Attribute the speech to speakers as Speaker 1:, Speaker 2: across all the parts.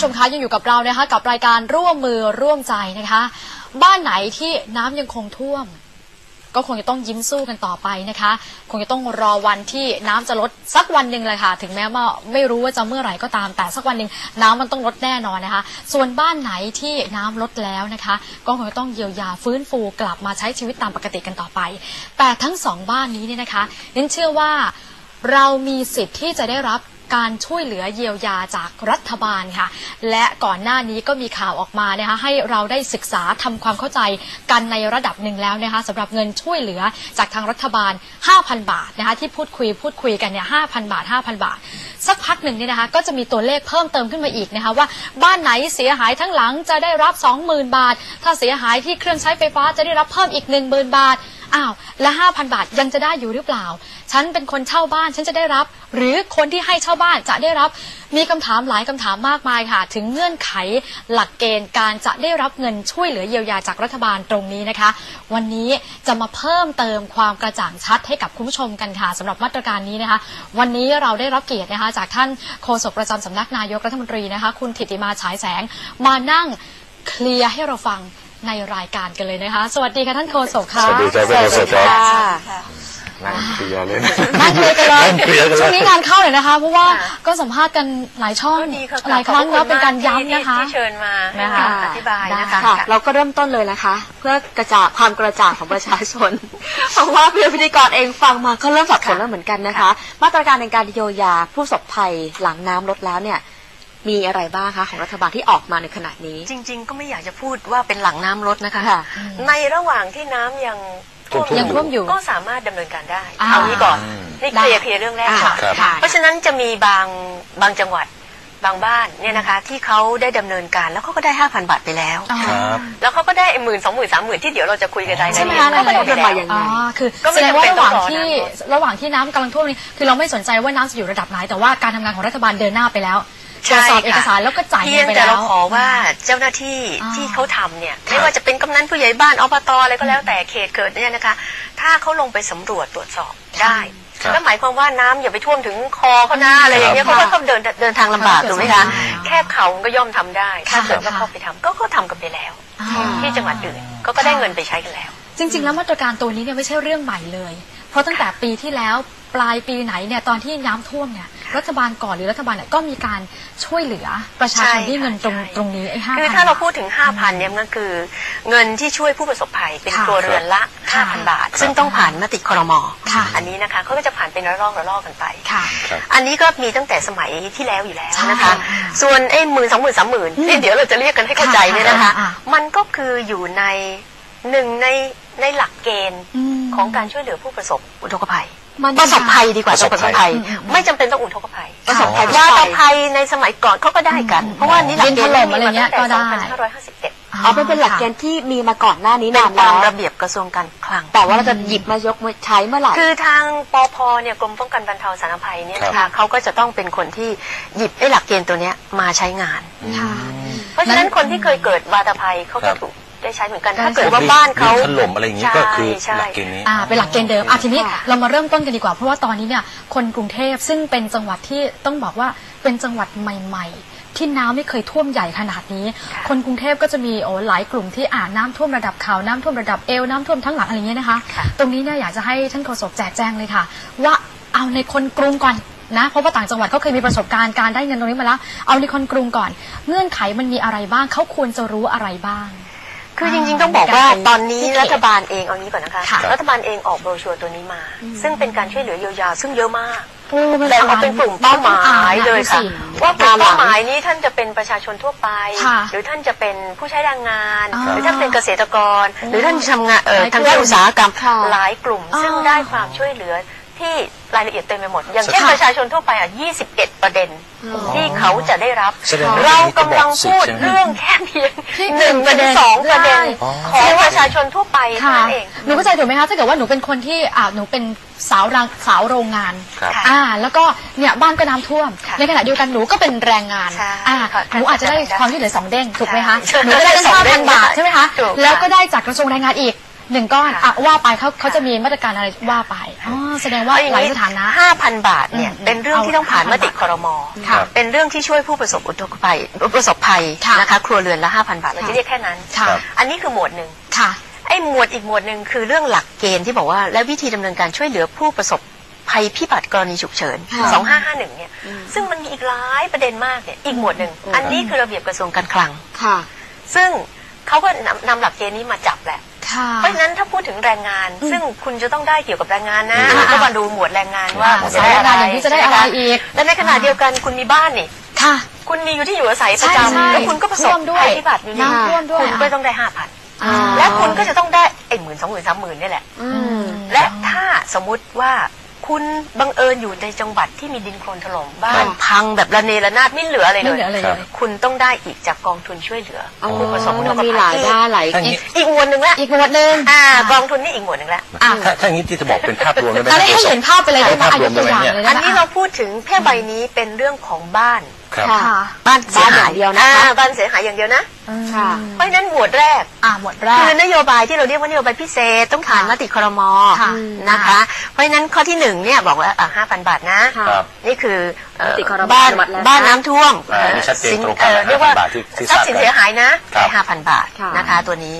Speaker 1: ผู้ชมคะยังอยู่กับเรานะคะกับรายการร่วมมือร่วมใจนะคะ บ้านไหนที่น้ำยังคงท่วม ก็คงจะต้องยิ้มสู้กันต่อไปนะคะ คงจะต้องรอวันที่น้ำจะลดสักวันหนึ่งเลยค่ะ ถึงแม้ว่าไม่รู้ว่าจะเมื่อไหร่ก็ตามแต่สักวันหนึ่งน้ำมันต้องลดแน่นอนนะคะ ส่วนบ้านไหนที่น้ำลดแล้วนะคะ ก็คงจะต้องเยียวยาฟื้นฟูกลับมาใช้ชีวิตตามปกติกันต่อไป แต่ทั้งสองบ้านนี้เนี่ยนะคะนันเชื่อว่าเรามีสิทธิ์ที่จะได้รับ การช่วยเหลือเยียวยาจากรัฐบาลค่ะ และก่อนหน้านี้ก็มีข่าวออกมานะคะให้เราได้ศึกษาทำความเข้าใจกันในระดับหนึ่งแล้วนะคะสำหรับเงินช่วยเหลือจากทางรัฐบาล 5,000 บาทนะคะที่พูดคุยพูดคุยกันเนี่ย5,000 บาท 5,000 บาท สักพักหนึ่งเนี่ยนะคะก็จะมีตัวเลขเพิ่มเติมขึ้นมาอีกนะคะว่าบ้านไหนเสียหายทั้งหลังจะได้รับ 20,000 บาท ถ้าเสียหายที่เครื่องใช้ไฟฟ้าจะได้รับเพิ่มอีก 10,000 บาท อ้าวและ5,000บาทยังจะได้อยู่หรือเปล่า ฉันเป็นคนเช่าบ้านฉันจะได้รับ หรือคนที่ให้เช่าบ้านจะได้รับ มีคำถามหลายคำถามมากมายค่ะ ถึงเงื่อนไขหลักเกณฑ์การจะได้รับเงินช่วยเหลือเยียวยาจากรัฐบาลตรงนี้นะคะ วันนี้จะมาเพิ่มเติมความกระจ่างชัดให้กับคุณผู้ชมกันค่ะสำหรับมาตรการนี้นะคะ วันนี้เราได้รับเกียรตินะคะ จากท่านโฆษกประจำสำนักนายกรัฐมนตรีนะคะ คุณถิติมาฉายแสงมานั่งเคลียร์ให้เราฟัง ในรายการกันเลยนะคะ สวัสดีค่ะท่านโฆษกค่ะ
Speaker 2: สวัสดีครับ
Speaker 1: สวัสดีค่ะ
Speaker 2: นั่งเคลียร์เลย
Speaker 1: นั่งเคลียร์กันเลย
Speaker 2: นั่งเคลียร์กันเลย
Speaker 1: ช่วงนี้งานเข้าเลยนะคะ เพราะว่าก็สัมภาษณ์กันหลายช่อง
Speaker 3: ก็ดีค่ะ
Speaker 1: หลายครั้ง
Speaker 3: ขอบ
Speaker 1: แล้ว
Speaker 3: ณ
Speaker 1: เป็นการ
Speaker 3: ม
Speaker 1: ย้ำนะคะ
Speaker 3: ที่ที่เชิญมา
Speaker 1: นะคะ
Speaker 3: อธิบายนะคะ
Speaker 1: ได้
Speaker 4: ค่ะเราก็เริ่มต้นเลยนะคะ เพื่อกระจ่างความกระจ่างของประชาชน เพราะว่าเพื่อนพิธีกรเองฟังมาก็เริ่มสับสนแล้วเหมือนกันนะคะ มาตรการในการเยียวยาผู้ประสบภัยหลังน้ำลดแล้วเนี่ย มีอะไรบ้างคะของรัฐบาลที่ออกมาในขณะนี้
Speaker 3: จริง ๆ ก็ไม่อยากจะพูดว่าเป็นหลังน้ำลดนะคะ
Speaker 4: ค่ะ
Speaker 3: ในระหว่างที่น้ำยังท่วม
Speaker 1: ยังท่วมอยู่
Speaker 3: ก็สามารถดำเนินการได้
Speaker 1: อ่า
Speaker 3: เอานี้ก่อน
Speaker 2: อืม
Speaker 3: นี่เคลียร์เคลียร์เรื่องแรกก่อน
Speaker 2: ครับ
Speaker 4: ค่ะ
Speaker 3: เพราะฉะนั้นจะมีบางบางจังหวัดบางบ้านเนี่ยนะคะ ที่เขาได้ดำเนินการแล้วเขาก็ได้ 5,000 บาทไปแล้ว
Speaker 1: อ๋อ
Speaker 2: ครับ
Speaker 3: แล้วเขาก็ได้หมื่นสองหมื่นสามหมื่นที่เดี๋ยวเราจะคุยกันรายละ
Speaker 1: ใช่ไหม
Speaker 3: เอียด
Speaker 1: คะ
Speaker 3: เขาก็ได้ไป
Speaker 4: เดิน
Speaker 3: แล้
Speaker 4: มาวอย่าง
Speaker 1: อ๋อคือ
Speaker 3: ก็ไม่
Speaker 1: แสดงว่า
Speaker 3: จำเป็น
Speaker 1: ระหว่าง
Speaker 3: ต้องรอ
Speaker 1: ที่
Speaker 3: น้ำลด
Speaker 1: ระหว่างที่น้ำกำลังท่วมนี้คือเราไม่สนใจว่าน้ำจะอยู่ระดับไหนแต่ว่าการทำงานของรัฐบาลเดินหน้าไปแล้ว ตรวจสอบเอกสารแล้วก็จ่าย
Speaker 3: เพี
Speaker 1: เงิ
Speaker 3: ย
Speaker 1: น
Speaker 3: ง
Speaker 1: ไป
Speaker 3: แต่
Speaker 1: แล้
Speaker 3: เรา
Speaker 1: ว
Speaker 3: ขอว่าเจ้าหน้าที่
Speaker 1: อ่า
Speaker 3: ที่เขาทำเนี่ยไม่ว่าจะเป็นกำนันผู้ใหญ่บ้านอบตอะไรก็แล้วแต่เขตเกิดเนี่ยนะคะ ถ้าเขาลงไปสำรวจตรวจสอบได้
Speaker 2: ครับ
Speaker 3: แล้วหมายความว่าน้ำอย่าไปท่วมถึงคอเขาหน้าอะไรอย่างเงี้ย
Speaker 1: ค
Speaker 3: เพ
Speaker 1: รับ
Speaker 3: ราะว่าเขาเดินเดินทางลำบาก
Speaker 1: ครับ
Speaker 3: ถูกไหมคะ
Speaker 1: ใช่
Speaker 3: แค่เขาก็ย่อมทำได้ ถ้า
Speaker 1: ค่ะ
Speaker 3: เกิดว่าเขาไปทำก็เขาทำกันไปแล้ว
Speaker 1: อ่า
Speaker 3: ที่จังหวัดอื่นเขาก็ได้เงินไปใช้กันแล้ว
Speaker 1: จริง ๆ แล้วมาตรการตัวนี้เนี่ยไม่ใช่เรื่องใหม่เลย เพราะตั้งแต่ปีที่แล้ว ปลายปีไหนเนี่ยตอนที่น้ำท่วมเนี่ยรัฐบาลก่อนหรือรัฐบาลเนี่ยก็มีการช่วยเหลือประชาชน
Speaker 3: ใช่
Speaker 1: ที่เงินตรง
Speaker 3: ใช่
Speaker 1: ตรงนี้ไอ้ห้า
Speaker 3: คือถ้าเราพูดถึง 5,000เนี่ยมันก็คือเงินที่ช่วยผู้ประสบภัยเป็น
Speaker 1: ค่ะ
Speaker 3: ครัวเรือนละ
Speaker 1: ค่ะ
Speaker 3: 5,000 บาท ซึ่งต้องผ่านมติครม
Speaker 1: ค่ะ
Speaker 3: อันนี้นะคะเขาก็จะผ่านเป็นระลอกระลอกกันไป
Speaker 1: ค่ะ
Speaker 2: ครับ
Speaker 3: อันนี้ก็มีตั้งแต่สมัยที่แล้วอยู่แล้ว
Speaker 1: ใช่
Speaker 3: นะคะ
Speaker 1: ค่ะ
Speaker 3: ส่วนไอ้หมื่นสองหมื่นสามหมื่นที่เดี๋ยวเราจะเรียกกันให้เข้าใจเนี่ยนะคะ
Speaker 1: ค่ะอ่า
Speaker 3: มันก็คืออยู่ในหนึ่งในในหลักเกณฑ์
Speaker 1: อืม
Speaker 3: ของการช่วยเหลือผู้ประสบอุทกภัย
Speaker 4: มัน
Speaker 3: ประสบภัยดีกว่า
Speaker 2: ประสบภัย
Speaker 3: ประสบภัย
Speaker 1: อืมอืม
Speaker 3: ไม่จำเป็นต้องอุทกภัย
Speaker 4: ประสบภัย
Speaker 3: ว่าตภัยในสมัยก่อนเขาก็ได้กัน เพราะว่านี่หลักเกณฑ์
Speaker 1: ดินถล่มอะไรเงี้ยก็ได้
Speaker 3: มีมาตั้งแต่2551
Speaker 4: เอาเป็นเป็นหลักเกณฑ์ที่มีมาก่อนหน้านี้
Speaker 3: เป็น
Speaker 4: นาน
Speaker 3: ตา
Speaker 4: แล้
Speaker 3: ม
Speaker 4: ว
Speaker 3: ระเบียบกระทรวงการคลัง
Speaker 4: แต่ว่าเราจะหยิบมายกมาใช้เมื่อไหร่
Speaker 3: คือทางปพเนี่ยกรมป้องกันบรรเทาสาธารณภัยเนี่ยนะ
Speaker 2: ครั
Speaker 3: คะ
Speaker 2: บ
Speaker 3: เขาก็จะต้องเป็นคนที่หยิบไอ้หลักเกณฑ์ตัวเนี้ยมาใช้งาน
Speaker 1: ค่ะ
Speaker 3: เพราะฉะนั้นคนที่เคยเกิดวาตภัยเขา
Speaker 2: ครั
Speaker 3: ก็
Speaker 2: บ
Speaker 3: ถูก ได้ใช้เหมือนกัน
Speaker 1: ได้
Speaker 3: ถ้าเกิดว่าบ้านเขา
Speaker 2: ดิถล่มอะไรอย่างงี้ก็คือ
Speaker 3: ใช่
Speaker 2: หลักเกณฑ์นี้
Speaker 1: อ่าเป็นหลักเกณฑ์เดิมอะทีนี้
Speaker 4: ค่ะ
Speaker 1: เรามาเริ่มต้นกันดีกว่า เพราะว่าตอนนี้เนี่ยคนกรุงเทพซึ่งเป็นจังหวัดที่ต้องบอกว่าเป็นจังหวัดใหม่ ๆที่น้ำไม่เคยท่วมใหญ่ขนาดนี้ คนกรุงเทพก็จะมีโอ้หลายกลุ่มที่อ่าน้ำท่วมระดับเขาน้ำท่วมระดับเอวน้ำท่วมทั้งหลังอะไรอย่างเงี้ยนะคะ
Speaker 3: ค่ะ
Speaker 1: ตรงนี้เนี่ยอยากจะให้ท่านโฆษกแจกแจงเลยค่ะ ว่าเอาในคนกรุงก่อนนะ เพราะว่าต่างจังหวัดเขาเคยมีประสบการณ์การได้เงินตรงนี้มาแล้ว เอาในคนกรุงก่อน เงื่อนไขมันมีอะไรบ้างเขาควรจะรู้อะไรบ้าง
Speaker 3: คือจริงๆต้องบอกว่า
Speaker 1: การไป
Speaker 3: ตอนนี้
Speaker 1: ที่เขต
Speaker 3: รัฐบาลเองเอางี้ก่อนนะคะ
Speaker 1: ค่ะ
Speaker 3: รัฐบาลเองออกโบรชัวร์ตัวนี้มา ซึ่งเป็นการช่วยเหลือเยียวยาซึ่งเยอะมาก
Speaker 1: โอ้มัน
Speaker 3: แบ่งออกเป็นกลุ่มเป้าหมายเลยค่ะ
Speaker 1: ดูสิ
Speaker 3: ว่ากลุ่มเป้าหมายนี้ท่านจะเป็นประชาชนทั่วไป
Speaker 1: ค่ะ
Speaker 3: หรือท่านจะเป็นผู้ใช้แรงงาน
Speaker 1: อ่า
Speaker 3: หรือท่านเป็นเกษตรกร หรือท่านทำงานเอ่อ
Speaker 1: หลายกลุ่ม
Speaker 3: ทางด้านอุตสาหกรรม
Speaker 4: ค่ะ
Speaker 3: หลายกลุ่มซึ่ง
Speaker 1: อ่า
Speaker 3: ได้ความช่วยเหลือ ที่รายละเอียดเต็มไปหมด อย่างเช่น
Speaker 1: ค่ะ
Speaker 3: ประชาชนทั่วไปอะ 21 ประเด็น ที่เขาจะได้รับ
Speaker 2: แสดงว่า
Speaker 3: เรากำลังพูด
Speaker 2: ใช่ไหม
Speaker 3: เรื่องแค่เพียง
Speaker 1: ที่
Speaker 3: หนึ่ง
Speaker 1: หนึ่งประเด็น
Speaker 3: ถึงสองประเด็น
Speaker 1: ใช่
Speaker 3: ของประชาชนทั่วไปเท่า
Speaker 1: ค่ะ
Speaker 3: นั้นเอง
Speaker 1: หนูเข้าใจถูกไหมคะถ้าเกิดว่าหนูเป็นคนที่อ่าหนูเป็นสาวรังสาวโรงงาน
Speaker 2: ครับ
Speaker 3: ค่ะ
Speaker 1: อ่า แล้วก็เนี่ยบ้านก็น้ำท่วม
Speaker 3: ค่ะ
Speaker 1: ในขณะเดียวกันหนูก็เป็นแรงงาน
Speaker 3: ใช่
Speaker 1: อ่า
Speaker 3: ค่ะ
Speaker 1: หนูอาจจะได้ความช่วยเหลือสองเด้งถูกไหมคะ
Speaker 3: ใช่
Speaker 1: หนูก็ได้ตั้ง
Speaker 3: สอง
Speaker 1: ห้า
Speaker 3: เด้
Speaker 1: พั
Speaker 3: ง
Speaker 1: นบาทใช่ไหมคะ
Speaker 3: ถูกค่ะ
Speaker 1: แล้วก็ได้จากกระทรวงแรงงานอีก หนึ่งก้อน
Speaker 3: ค่ะ
Speaker 1: อะว่าไปเขาเขาจะมีมาตรการอะไรว่าไปอ๋อแสดงว่า
Speaker 3: เออย่ง
Speaker 1: หลาย
Speaker 3: นี้
Speaker 1: สถานะ
Speaker 3: 5,000 บาทเนี่ย
Speaker 1: อืม
Speaker 3: เป็นเรื่องที่ต้องผ่านมติครม
Speaker 1: ค่ะ
Speaker 3: เป็นเรื่องที่ช่วยผู้ประสบอุทกภัยประสบภัย
Speaker 1: ค่ะ
Speaker 3: นะคะครัวเรือนละ 5,000 บาทเราจะเรียกแค่นั้น
Speaker 1: ค่ะ
Speaker 2: ครับ
Speaker 3: อันนี้คือหมวดหนึ่ง
Speaker 1: ค่ะ
Speaker 3: ไอ้หมวดอีกหมวดหนึ่งคือเรื่องหลักเกณฑ์ที่บอกว่าและวิธีดำเนินการช่วยเหลือผู้ประสบภัยพิบัติกรณีฉุกเฉิน
Speaker 4: ค่ะ
Speaker 3: 2551 เนี่ย ซึ่งมันมีอีกหลายประเด็นมากเนี่ย อีกหมวดหนึ่ง
Speaker 4: อืม
Speaker 3: อันนี้คือระเบียบกระทรวงการคลัง
Speaker 4: ค่ะ
Speaker 3: ซึ่งเขาก็นำนำหลักเกณฑ์นี้มาจับแหละ
Speaker 1: ค่ะ
Speaker 3: เพราะฉะนั้นถ้าพูดถึงแรงงาน ซึ่งคุณจะต้องได้เกี่ยวกับแรงงานนะ
Speaker 1: อืม
Speaker 3: ก็มาดูหมวดแรงงานว่า
Speaker 1: อ่าสายแรงงานอย่างนี้จะได้อะไรอีก
Speaker 3: และในขณะเดียวกันคุณมีบ้านนี่
Speaker 1: ค่ะ
Speaker 3: คุณมีอยู่ที่อยู่อาศัยประ
Speaker 1: ใช่ใช่
Speaker 3: จำแล้วคุณก็ประสบ
Speaker 1: ท่วมด้วย
Speaker 3: ภัยพิบัติอยู่นี่
Speaker 1: น้ำท่วมด้วย
Speaker 3: คุณก็ต้องได้ห้าพัน
Speaker 4: อ่า
Speaker 3: และคุณก็จะต้องได้ไอ้หมื่นสองหมื่นสามหมื่นนี่แหละ
Speaker 4: อืม
Speaker 3: และถ้าสมมุติว่า คุณบังเอิญอยู่ในจังหวัดที่มีดินโคลนถล่มบ้านพังแบบระเนระนาดไม่เหลืออะไร
Speaker 1: ไม่
Speaker 3: เล
Speaker 1: เหลืออะไร
Speaker 3: ย
Speaker 1: เลย
Speaker 3: คุณต้องได้อีกจากกองทุนช่วยเหลืออ
Speaker 4: อ๋อ
Speaker 3: ผู้ประสบอุท
Speaker 4: มัน
Speaker 3: ก
Speaker 4: มีห
Speaker 3: ภั
Speaker 4: ลาย
Speaker 3: ย
Speaker 4: ด้านหลาย
Speaker 2: ถ้าอย่าง
Speaker 3: อี
Speaker 2: นี้
Speaker 3: กอีกหมวดหนึ่งละ
Speaker 1: อีกหมวดหนึ่ง
Speaker 3: อ่ากองทุนนี่อีกหมวดหนึ่งละ
Speaker 1: อะ
Speaker 2: ถ้าถ้าอย่างนี้ที่จะบอกเป็นภาพรวมได้ไหม
Speaker 1: อะไรให้เห็นภาพไปเลยได้ไหม
Speaker 2: ภาพ
Speaker 1: อะ
Speaker 2: ร
Speaker 1: ยว
Speaker 2: ม
Speaker 1: กตัวอย่าง
Speaker 2: ได้ไหม
Speaker 1: เลย
Speaker 3: อั
Speaker 1: ได้
Speaker 3: น
Speaker 1: ไหม
Speaker 3: นี้เราพูดถึงแค่ใบนี้เป็นเรื่องของบ้าน
Speaker 2: ครับ
Speaker 4: ค่ะ
Speaker 1: ค่ะ
Speaker 3: บ้านเสียหาย
Speaker 4: บ้านอย่างเดียวนะคะ
Speaker 3: อ่าบ้านเสียหายอย่างเดียวนะ
Speaker 4: ค่ะ
Speaker 3: เพราะฉะนั้นหมวดแรก
Speaker 1: อะหมวดแร
Speaker 3: คื
Speaker 1: ก
Speaker 3: อนโยบายที่เราเรียกว่านโยบายพิเศษต้องผ่านมติครม
Speaker 1: ค่ะ
Speaker 3: นะคะ เพราะฉะนั้นข้อที่หนึ่งเนี่ยบอกว่าห้าพันบาทนะ
Speaker 4: ค่ะ
Speaker 2: ครับ
Speaker 3: นี่คือเอ่อ
Speaker 4: มติครม
Speaker 3: บ้าน
Speaker 4: อนุมัติแล้ว
Speaker 3: บ้านน้ำท่วม
Speaker 2: อ่านี่ชัดเจน
Speaker 3: สิ
Speaker 2: ตรงกัน
Speaker 3: เอ่อ
Speaker 2: นะ
Speaker 3: เรียกว่า
Speaker 2: 5,000บาทที่ที่
Speaker 3: ทรัพย์สิน
Speaker 2: ทราบกัน
Speaker 3: เสียหายนะครับได้ห้าพันบาท
Speaker 4: ค่ะ
Speaker 3: นะคะ ตัวนี้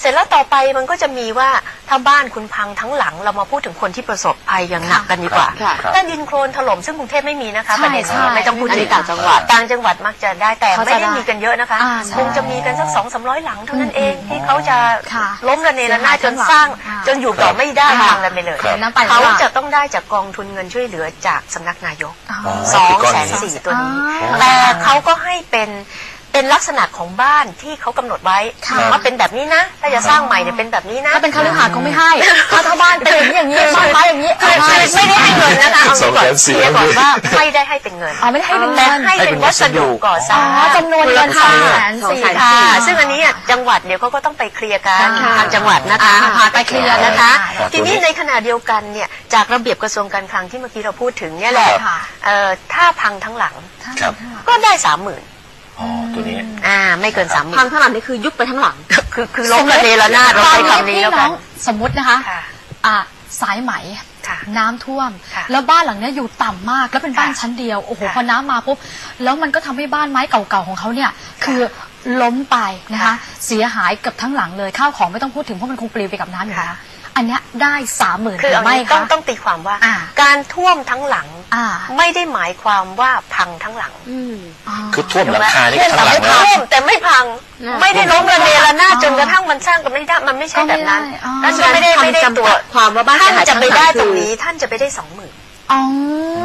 Speaker 3: เสร็จแล้วต่อไปมันก็จะมีว่าถ้าบ้านคุณพังทั้งหลังเรามาพูดถึงคนที่ประสบภัยอย่างหนักกันดีกว่า
Speaker 4: ค่ะ
Speaker 3: ถ้าดินโคลนถล่มซึ่งกรุงเทพไม่มีนะคะ
Speaker 1: ใช่
Speaker 3: ประเด็น
Speaker 1: ใช่
Speaker 3: นี้ไม่ต้องพูด
Speaker 4: อัน
Speaker 3: ถึ
Speaker 4: นี้
Speaker 3: ง
Speaker 4: ต่างจังหวัด
Speaker 3: ต่างจังหวัดมักจะได้แต่
Speaker 1: เขาจะ
Speaker 3: ไม่ได้
Speaker 1: ได้
Speaker 3: มีกันเยอะนะคะ
Speaker 1: อ่าใช่
Speaker 3: คงจะมีกันสักสองสามร้อยหลังเท่านั้นเองที่เขาจะ
Speaker 1: ค่ะ
Speaker 3: ล้มระเนระนาดจน
Speaker 1: เสียหายทั้งหลัง
Speaker 3: สร้าง
Speaker 1: อ่า
Speaker 3: จนอยู่ต่อไม่ได้
Speaker 1: ค่ะ
Speaker 3: พังกันไปเลย
Speaker 2: ครับ
Speaker 1: น้ำไป
Speaker 3: เขา
Speaker 1: แล้ว
Speaker 3: จะต้องได้จากกองทุนเงินช่วยเหลือจากสำนักนายก
Speaker 1: อ๋อ
Speaker 2: อ๋อ
Speaker 3: สอง
Speaker 2: คือก้อน
Speaker 3: แส
Speaker 2: นี้
Speaker 3: นสี่ตัวนี้
Speaker 1: อ๋อ
Speaker 3: แต่เขาก็ให้เป็น เป็นลักษณะของบ้านที่เขากำหนดไว้
Speaker 1: ค่ะ
Speaker 3: ว่าเป็นแบบนี้นะ ถ้าจะสร้างใหม่เนี่ยเป็นแบบนี้นะ
Speaker 1: ถ้าเป็นคฤหาสน์คงไม่ให้ ถ้าถ้าบ้านเป็นอย่างนี้อย่างนี้บ้านไม้อย่างนี้
Speaker 3: คือ
Speaker 1: เอา
Speaker 3: คือ
Speaker 1: ให้
Speaker 3: ไม่ได้ให้เงินนะคะเอา
Speaker 2: สอง
Speaker 3: งี้ก่อน
Speaker 2: แสนสี่
Speaker 3: เคลียร์ก่อนว่าไม่ได้ให้เป็นเงิน
Speaker 1: อ๋อไม่ได้ให้เป็น
Speaker 3: แต่
Speaker 1: เงิน
Speaker 3: ให้เป็นวัสดุก่อสร้าง
Speaker 1: อ๋อจำนวนเงิน
Speaker 3: ค่ะ
Speaker 1: สองแสนสี่
Speaker 3: ค่ะ
Speaker 1: ค่ะ
Speaker 3: ซึ่งอันนี้อะจังหวัดเดี๋ยวเขาก็ต้องไปเคลียร์กัน
Speaker 1: ค่ะ
Speaker 3: ทางจังหวัดนะคะ
Speaker 1: อ่าพาไปเคลียร์
Speaker 3: นะคะ
Speaker 2: ค่ะ
Speaker 3: ทีนี้ในขณะเดียวกันเนี่ยจากระเบียบกระทรวงการคลังที่เมื่อกี้เราพูดถึงเนี่ยแหละ
Speaker 1: ค่ะ
Speaker 3: เอ่อถ้าพังทั้งหลัง
Speaker 2: ครับ
Speaker 3: ก็ได้สามหมื่น
Speaker 2: อ๋อตัวนี้
Speaker 3: อ่า ไม่เกินสามหมื่
Speaker 4: พัง
Speaker 3: น
Speaker 4: ข้างหลังนี่คือยุบไปทั้งหลัง
Speaker 3: คือคือล้มระเนระนาดเราใช้คำนี้
Speaker 1: พี่
Speaker 3: แล้ว
Speaker 1: น้
Speaker 3: กั
Speaker 1: อนงสมมตินะคะ
Speaker 3: ค่ะ
Speaker 1: อะสายไหม
Speaker 3: ค่ะ
Speaker 1: น้ำท่วม
Speaker 3: ค่ะ
Speaker 1: แล้วบ้านหลังเนี้ยอยู่ต่ำมากแล้วเป็นบ้าน
Speaker 3: ค่ะ
Speaker 1: ชั้นเดียวโอ้โห
Speaker 3: ค่ะ
Speaker 1: พอน้ำมาปุ๊บแล้วมันก็ทำให้บ้านไม้เก่าๆของเขาเนี่ย คือล้มไปนะคะ
Speaker 3: ค่ะ
Speaker 1: เสียหายเกือบทั้งหลังเลยข้าวของไม่ต้องพูดถึงเพราะมันคงปลิวไปกับน้ำอยู่แล้ว อันเนี้ยได้สามหมื่น
Speaker 3: คือ
Speaker 1: หรื
Speaker 3: เอา
Speaker 1: อไม่
Speaker 3: งี้ต้อง
Speaker 1: คะ
Speaker 3: ต้องตีความว่า
Speaker 1: อ่า
Speaker 3: การท่วมทั้งหลัง
Speaker 1: อ่า
Speaker 3: ไม่ได้หมายความว่าพังทั้งหลัง
Speaker 4: อืม
Speaker 2: คือท่วมหลังคานี่
Speaker 3: ท่วม
Speaker 2: ข้างหลัง
Speaker 3: แต่
Speaker 2: นะ
Speaker 3: ไม่ท่วมแต่ไม่พัง
Speaker 4: น่ะ
Speaker 3: ไม่ได้ล้มระเนระนาด
Speaker 1: อ๋อ
Speaker 3: จนกระทั่งมันสร้างกันไม่ได้มันไม่ใช่แบบนั้น
Speaker 1: ก็ไม่ได้อ๋อ
Speaker 3: นั่นก็ไม่ได้ไม่ได้
Speaker 4: คำจำกัด
Speaker 3: ตัว
Speaker 4: ความว่าบ้าน
Speaker 3: ท่าน
Speaker 4: เสียหาย
Speaker 3: จะไปได้
Speaker 4: ทั้งหลัง
Speaker 3: ตรง
Speaker 4: คือ
Speaker 3: นี้ท่านจะไปได้สองหมื่น
Speaker 1: อ๋อ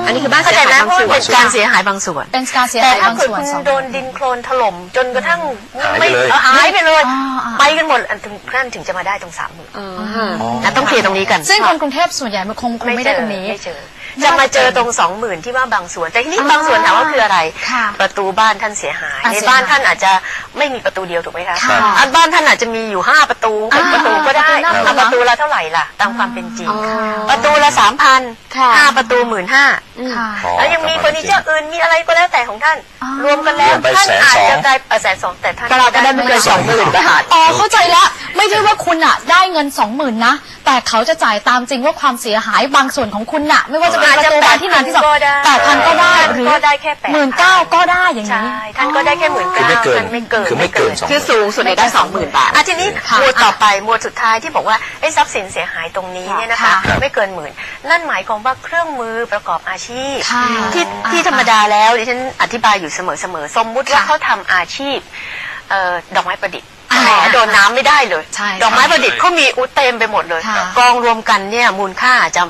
Speaker 4: อั
Speaker 1: อั
Speaker 4: นนี้คือบ้าน
Speaker 3: เข้าใจไหมเพราะมันเป็นการเสียหายบางส่วน
Speaker 1: เป็นการเสีย
Speaker 3: แต่
Speaker 1: หาย
Speaker 3: ถ้า
Speaker 1: บาง
Speaker 3: เกิด
Speaker 1: ส่วน
Speaker 3: คุณ
Speaker 1: สอง
Speaker 3: โดนดินโคลนถล่มจนกระทั่ง
Speaker 2: หายไป
Speaker 3: ไม่
Speaker 2: เลย
Speaker 3: เออหายไปเลย
Speaker 1: อ๋ออ๋อ
Speaker 3: ไปกันหมดอันถึงนั่นถึงจะมาได้ตรงสามหมื่น
Speaker 4: เออฮะ
Speaker 2: อ๋อ
Speaker 3: นะต้องเคลียร์ตรงนี้กัน
Speaker 1: ซึ่งคนกรุงเทพส่วนใหญ่มันคงคงไม่ได้ตรงนี้
Speaker 3: ไม่เจอจะมาเจอตรงสองหมื่นที่ว่าบางส่วน แต่ทีนี้บางส่วนถามว่าคืออะไร
Speaker 1: ค่ะ
Speaker 3: ประตูบ้านท่านเสียหาย
Speaker 1: อะ
Speaker 3: ใน
Speaker 1: เสียหาย
Speaker 3: บ้านท่านอาจจะไม่มีประตูเดียวถูกไหมคะ
Speaker 1: ค่ะ
Speaker 3: อะบ้านท่านอาจจะมีอยู่ห้าประตูหก
Speaker 1: อ่า
Speaker 3: ประตูก็ได้
Speaker 1: ประตูหน้า
Speaker 3: แล้วประตูละเท่าไหร่ล่ะ ตามความเป็นจริง
Speaker 4: อ๋อ
Speaker 3: ประตูละสามพัน
Speaker 4: ค่ะ
Speaker 3: ห้าประตูหมื่นห้า
Speaker 1: ค่ะ
Speaker 2: อ๋อ
Speaker 3: แล้วยังมีเฟอร์นิเจอร์อื่นมีอะไรก็แล้วแต่ของท่าน
Speaker 1: อ๋อ
Speaker 3: รวมกันแล้ว
Speaker 2: รวมไป
Speaker 3: ท่าน
Speaker 2: แสน
Speaker 3: อาจ
Speaker 2: สอง
Speaker 3: จะได้เออแสนสองแต่ท่าน
Speaker 4: แต่เราก็ได้ไม่เกินสองหมื่นบาท
Speaker 1: อ๋อเข้าใจแล้วไม่ใช่ว่าคุณอะได้เงินสองหมื่นนะแต่เขาจะจ่ายตามจริงว่าความเสียหายบางส่วนของคุณน่ะ ไม่ว่าจะเป็น
Speaker 3: อาจ
Speaker 1: ประ
Speaker 3: จะ
Speaker 1: ตู
Speaker 3: แป
Speaker 1: บาน
Speaker 3: ด
Speaker 1: ที่ห
Speaker 3: พั
Speaker 1: นึ่
Speaker 3: น
Speaker 1: งที่สอง
Speaker 3: ก็ได้
Speaker 1: แปดพันก็ได้หรือ
Speaker 3: ก็ได้แค่แปด
Speaker 1: หมื่นเก้าก็ได้อย่าง
Speaker 3: ใช่
Speaker 1: นี้
Speaker 3: ท่านก็ได้แค่หมื่น
Speaker 2: คือ
Speaker 3: เก้า
Speaker 2: ไม่เกิน
Speaker 3: ท่านไม่เกิน
Speaker 2: คือไม่เกินสอง
Speaker 4: คือสูงสุดเนี่ยได้สองหมื่นบาท
Speaker 3: อะทีนี้
Speaker 1: ค่ะ
Speaker 3: หมวดต่อไปหมวดสุดท้ายที่บอกว่าไอ้ทรัพย์สินเสียหายตรงนี้เนี่ยนะคะ
Speaker 1: ค่ะ
Speaker 3: ไม่เกินหมื่น นั่นหมายความว่าเครื่องมือประกอบอาชีพ
Speaker 1: ค่ะ
Speaker 3: ที่
Speaker 1: อ่า
Speaker 3: ที่ธรรมดาแล้วดิฉันอธิบายอยู่เสมอเสมอสมมุติว่า
Speaker 1: ค่ะ
Speaker 3: เขาทำอาชีพเอ่อดอกไม้ประดิษฐ์
Speaker 1: อ่า
Speaker 3: แหมโดนน้ำไม่ได้เลย
Speaker 1: ใช่
Speaker 3: ดอกไม้ประดิษฐ์เขามีอุยเต็มไปหมดเลย
Speaker 1: ค่ะ
Speaker 3: กองรวมกันเนี่ยมูลค่าอาจจะ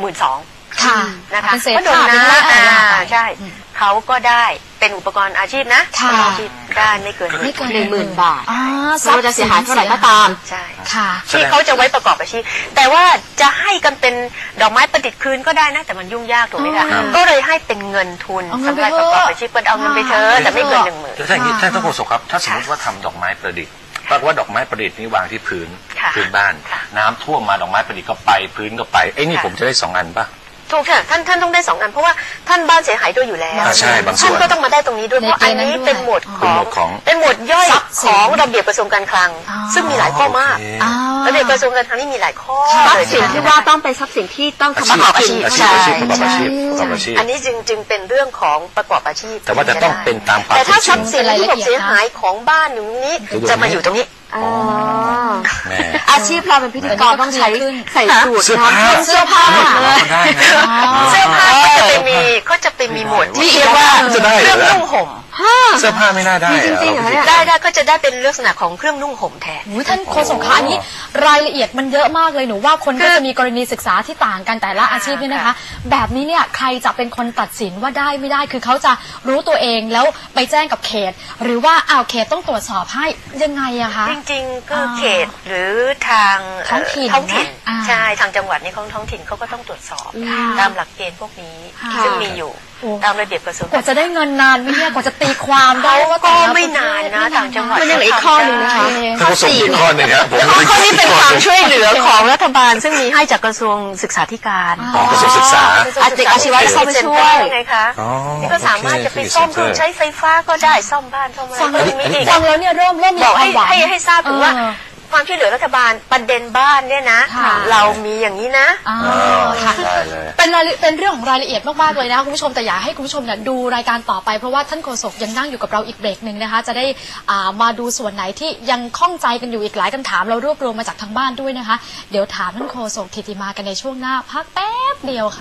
Speaker 3: หมื่นสอง
Speaker 1: ค่ะ
Speaker 3: นะคะ
Speaker 1: เป็นเศษ
Speaker 3: ก็โดน
Speaker 1: ผ้าเป็น
Speaker 3: น้ำ
Speaker 1: อะไร
Speaker 3: อ่า
Speaker 1: ไป
Speaker 3: ใช่เขาก็ได้ เป็นอุปกรณ์อาชีพนะ
Speaker 1: ค่ะ
Speaker 3: อาชีพได้ไม่เกิน
Speaker 1: ไม่เกิน
Speaker 4: หนึ่งหมื่นบาท
Speaker 1: อ๋อ
Speaker 4: ไม่ว่าจะเสียหายเท่าไหร่ก็ตาม
Speaker 3: ใช่
Speaker 1: ค่ะ
Speaker 3: ที่เขาจะไว้ประกอบอาชีพ แต่ว่าจะให้กันเป็นดอกไม้ประดิษฐ์คืนก็ได้นะ แต่มันยุ่งยากถูกไหมคะ
Speaker 1: อ๋อ
Speaker 3: ก็เลยให้เป็นเงินทุน
Speaker 1: เอาเงิน
Speaker 3: สำหรับ
Speaker 1: ไป
Speaker 3: ประ
Speaker 1: เถ
Speaker 3: กอบ
Speaker 1: อะ
Speaker 3: อาชีพก็เอาเงินไปเถอะแต่ไม่เกินหนึ่งหมื่น
Speaker 2: แล้วถ้าอย่างนี้ท่านต้องโฆษกครับ ถ้าสมมติว่าทำดอกไม้ประดิษฐ์ปรากฏว่าดอกไม้ประดิษฐ์นี่วางที่พื้น
Speaker 3: ค่ะ
Speaker 2: พื้นบ้าน
Speaker 3: ค่ะ
Speaker 2: น้ำท่วมมาดอกไม้ประดิษฐ์ก็ไปพื้นก็ไปไอ้ยนี่
Speaker 3: ค่ะ
Speaker 2: ผมจะได้สองอันป่ะ
Speaker 3: ถูกค่ะท่านท่านต้องได้สองอันเพราะว่าท่านบ้านเสียหายด้วยอยู่แล้ว
Speaker 2: อ่าใช่บางส่วน
Speaker 3: ท่านก็ต้องมาได้ตรงนี้ด้วยเพราะอันนี้เป็นหมวดข
Speaker 2: เป็น
Speaker 3: อ
Speaker 2: หม
Speaker 3: ง
Speaker 2: วดของ
Speaker 3: เป็นหมวดย่อย
Speaker 1: ทรัพย์สิ
Speaker 3: ข
Speaker 1: น
Speaker 3: องระเบียบกระทรวงการคลัง
Speaker 1: อ๋อ
Speaker 3: ซึ่งมีหลายข้อมาก
Speaker 2: โอเค
Speaker 1: อ่า
Speaker 3: ระเบียบกระทรวงการคลังนี่มีหลายข้อ
Speaker 4: ทรัพ
Speaker 3: เลย
Speaker 4: ย์สินที่ว่าต้องเป็นทรัพย์สินที่ต้องทำ
Speaker 2: อา
Speaker 4: มา
Speaker 2: ชีพ
Speaker 4: หา
Speaker 2: อาชี
Speaker 4: กิ
Speaker 2: พ
Speaker 4: น
Speaker 2: อาชีพ
Speaker 3: ใช่
Speaker 2: ประกอบอาชีพประกอบอาชีพ
Speaker 3: อันนี้จึงจึงเป็นเรื่องของประกอบอาชีพ
Speaker 2: แต่ว่าจะต้องเป็นตามความ
Speaker 3: แต่ถ้า
Speaker 2: เป็นจริง
Speaker 3: ทรัพย์สินที่บอกเสียหายของบ้านอยู่นี้
Speaker 2: คือตรงนี้
Speaker 3: จะมาอยู่ตรงนี้
Speaker 4: อ๋อ
Speaker 2: แม่
Speaker 4: อาชีพเราเป็นพิธีกรต้องใช้ใส่สูท
Speaker 2: เสื้อผ้า
Speaker 4: นะเสื้อผ้า
Speaker 2: ก็ได้นะ
Speaker 3: เสื้อผ้าก็จะไปมีก็จะไปมีหมวดที่
Speaker 2: เสื้
Speaker 3: เรีย
Speaker 2: อกผ้า
Speaker 3: ว่า
Speaker 2: จะได้
Speaker 3: เค
Speaker 2: เหร
Speaker 3: รื่
Speaker 2: อ
Speaker 3: องนุ่งห่ม
Speaker 2: เสื้อผ้าไม่น่าได้
Speaker 4: มีจริงๆเหรอเนี่ย
Speaker 3: ได้ได้ก็จะได้เป็นลักษณะของเครื่องนุ่งห่มแทน
Speaker 1: อุ๊ยท่านโฆษกคะอันนี้รายละเอียดมันเยอะมากเลยหนูว่าคนก็จะมีกรณีศึกษาที่ต่างกันแต่ละอาชีพเนี่ยนะคะ แบบนี้เนี่ยใครจะเป็นคนตัดสินว่าได้ไม่ได้คือเขาจะรู้ตัวเองแล้วไปแจ้งกับเขต หรือว่าอ้าวเขตต้องตรวจสอบให้ยังไงอะคะ
Speaker 3: จริงๆก็
Speaker 1: อ่า
Speaker 3: เขตหรือทาง
Speaker 1: ท้องถิ่น
Speaker 3: เท้องถิ่น
Speaker 1: อ่า
Speaker 3: ใช่ทางจังหวัดนี่ของท้องถิ่นเขาก็ต้องตรวจสอบ
Speaker 1: ค่ะ
Speaker 3: ตามหลักเกณฑ์พวกนี้
Speaker 1: ค่ะ
Speaker 3: ซึ่งมีอยู่
Speaker 1: โอ้
Speaker 3: ตามระเบียบกระทรวง
Speaker 1: กว่าจะได้เงินนานไหมเนี่ยกว่าจะตีความได้ว่า
Speaker 3: ก็
Speaker 1: แต่ละ
Speaker 3: ไม่นานนะ
Speaker 1: ประเภท
Speaker 3: ต่างจังหวัด
Speaker 4: มันยังเหลืออีกข้อหนึ่งนะคะ
Speaker 2: ถ้าเขาส่งอีกข้อหนึ่งครับผม
Speaker 3: ข้อนี้เป็นความช่วยเหลือของรัฐบาล ซึ่งมีให้จากกระทรวงศึกษาธิการ
Speaker 2: อ๋อกระทรวงศึกษา
Speaker 4: อาชีอาชีวะเข้าไปช่วย
Speaker 3: ไงคะ
Speaker 2: อ๋อ
Speaker 3: นี่ก็สามารถจะไป
Speaker 2: โอเค
Speaker 3: ซ่อมเครื่อง
Speaker 2: Center
Speaker 3: ใช้ไฟฟ้าก็ได้ซ่อมบ้านซ่อมอะไร
Speaker 1: ฟัง
Speaker 3: ก็
Speaker 1: แล้ว
Speaker 3: มีอีก
Speaker 1: ฟังแล้วเนี่ยเริ่มเริ่มมี
Speaker 3: บอก
Speaker 1: ควา
Speaker 3: ให้
Speaker 1: มหวัง
Speaker 3: ให้ให้ทราบถึงว่า
Speaker 1: เออ
Speaker 3: ความช่วยเหลือรัฐบาลประเด็นบ้านเนี่ยนะ
Speaker 1: ค่ะ
Speaker 3: เรามีอย่างนี้นะ
Speaker 1: อ่า
Speaker 2: อ๋อ
Speaker 1: ค่ะ
Speaker 2: ได้เลย
Speaker 1: เป็นรายละเป็นเรื่องของรายละเอียดมาก ๆ เลยนะคะคุณผู้ชมแต่อยากให้คุณผู้ชมเนี่ยดูรายการต่อไป เพราะว่าท่านโฆษกยังนั่งอยู่กับเราอีกเบรกหนึ่งนะคะ จะได้อ่ามาดูส่วนไหนที่ยังข้องใจกันอยู่อีกหลายคำถามเรารวบรวมมาจากทางบ้านด้วยนะคะ เดี๋ยวถามท่านโฆษกทิติมากันในช่วงหน้าพักแป๊บเดียวค่ะ